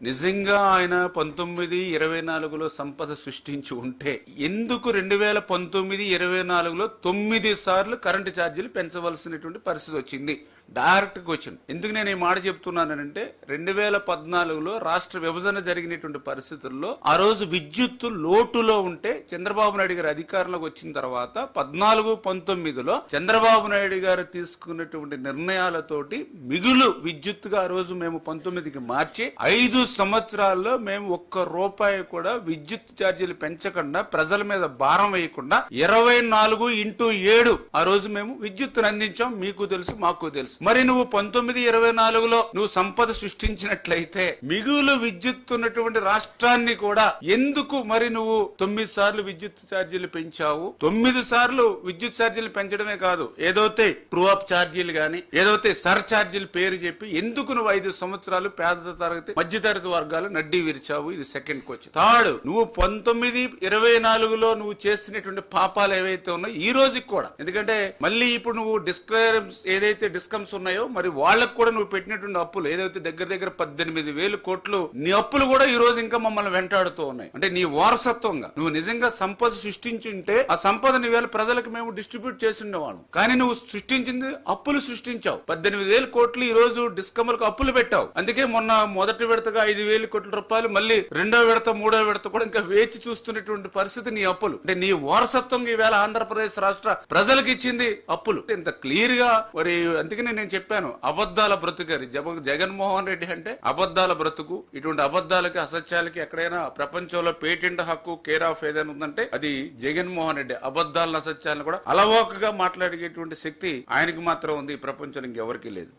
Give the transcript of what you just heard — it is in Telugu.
నిజంగా ఆయన పంతొమ్మిది ఇరవై నాలుగులో సంపద సృష్టించి ఉంటే ఎందుకు రెండు వేల పంతొమ్మిది ఇరవై నాలుగులో తొమ్మిది సార్లు కరెంటు ఛార్జీలు పెంచవలసినటువంటి పరిస్థితి వచ్చింది? డైరెక్ట్ క్వశ్చన్ ఎందుకు నేను ఈ మాట చెప్తున్నానంటే రెండు వేల పద్నాలుగులో రాష్ట్ర విభజన జరిగినటువంటి పరిస్థితుల్లో ఆ రోజు విద్యుత్ లోటులో ఉంటే చంద్రబాబు నాయుడు గారు అధికారంలోకి వచ్చిన తర్వాత పద్నాలుగు పంతొమ్మిదిలో చంద్రబాబు నాయుడు గారు తీసుకున్నటువంటి నిర్ణయాలతోటి మిగులు విద్యుత్తుగా ఆ రోజు మేము పంతొమ్మిదికి మార్చి ఐదు సంవత్సరాల్లో మేము ఒక్క రూపాయి కూడా విద్యుత్ ఛార్జీలు పెంచకుండా ప్రజల మీద భారం వేయకుండా ఇరవై నాలుగు ఇంటూ ఏడు ఆ రోజు మేము విద్యుత్తును అందించాం. మీకు తెలుసు మాకు తెలుసు. మరి నువ్వు పంతొమ్మిది ఇరవై నాలుగులో నువ్వు సంపద సృష్టించినట్లయితే మిగులు విద్యుత్ ఉన్నటువంటి రాష్ట్రాన్ని కూడా ఎందుకు మరి నువ్వు తొమ్మిది సార్లు విద్యుత్ ఛార్జీలు పెంచావు? తొమ్మిది సార్లు విద్యుత్ ఛార్జీలు పెంచడమే కాదు ఏదైతే ట్రూ ఛార్జీలు గాని ఏదైతే సర్ ఛార్జీలు పేరు చెప్పి ఎందుకు నువ్వు ఐదు సంవత్సరాలు పేద తరగతి మధ్యతరగతి వర్గాలు నడ్డి విరిచావు? ఇది సెకండ్ క్వశ్చన్ థర్డ్ నువ్వు పంతొమ్మిది ఇరవై నాలుగులో నువ్వు చేసినటువంటి పాపాలు ఏవైతే ఉన్నాయో ఈ రోజుకి కూడా ఎందుకంటే మళ్ళీ ఇప్పుడు నువ్వు డిస్క్లైమ్స్ ఏదైతే డిస్కమ్స్ ఉన్నాయో మరి వాళ్ళకు కూడా నువ్వు పెట్టినటువంటి అప్పులు ఏదైతే దగ్గర దగ్గర పద్దెనిమిది వేలు కోట్లు నీ అప్పులు కూడా ఈ రోజు ఇంకా మమ్మల్ని వెంటాడుతూ ఉన్నాయి. అంటే నీ వారసత్వంగా. నువ్వు నిజంగా సంపద సృష్టించుంటే ఆ సంపద వేల ప్రజలకు మేము డిస్ట్రిబ్యూట్ చేసి ఉండేవాళ్ళం కానీ నువ్వు సృష్టించింది అప్పులు సృష్టించావు. పద్దెనిమిది వేల కోట్లు ఈ రోజు డిస్కమ్లకు అప్పులు పెట్టావు. అందుకే మొన్న మొదటి విడతగా ఐదు వేల కోట్ల రూపాయలు మళ్ళీ రెండో విడత మూడో విడత కూడా ఇంకా వేచి చూస్తున్నటువంటి పరిస్థితి నీ అప్పులు. అంటే నీ వారసత్వం ఈవేళ ఆంధ్రప్రదేశ్ రాష్ట్ర ప్రజలకు ఇచ్చింది అప్పులు. ఇంత క్లియర్గా మరి అందుకనే నేను చెప్పాను అబద్దాల బ్రతుకరి జగన్మోహన్ రెడ్డి అంటే అబద్దాల బ్రతుకు. ఇటువంటి అబద్ధాలకి అసత్యాలకి ఎక్కడైనా ప్రపంచంలో పేటెంట్ హక్కు కేర్ ఆఫ్ ఏదైనా ఉందంటే అది జగన్మోహన్ రెడ్డి అబద్దాలను అసత్యాలను కూడా అలవోకగా మాట్లాడేటువంటి శక్తి ఆయనకి మాత్రం ఉంది. ఈ ప్రపంచంలో ఇంకెవరికి లేదు.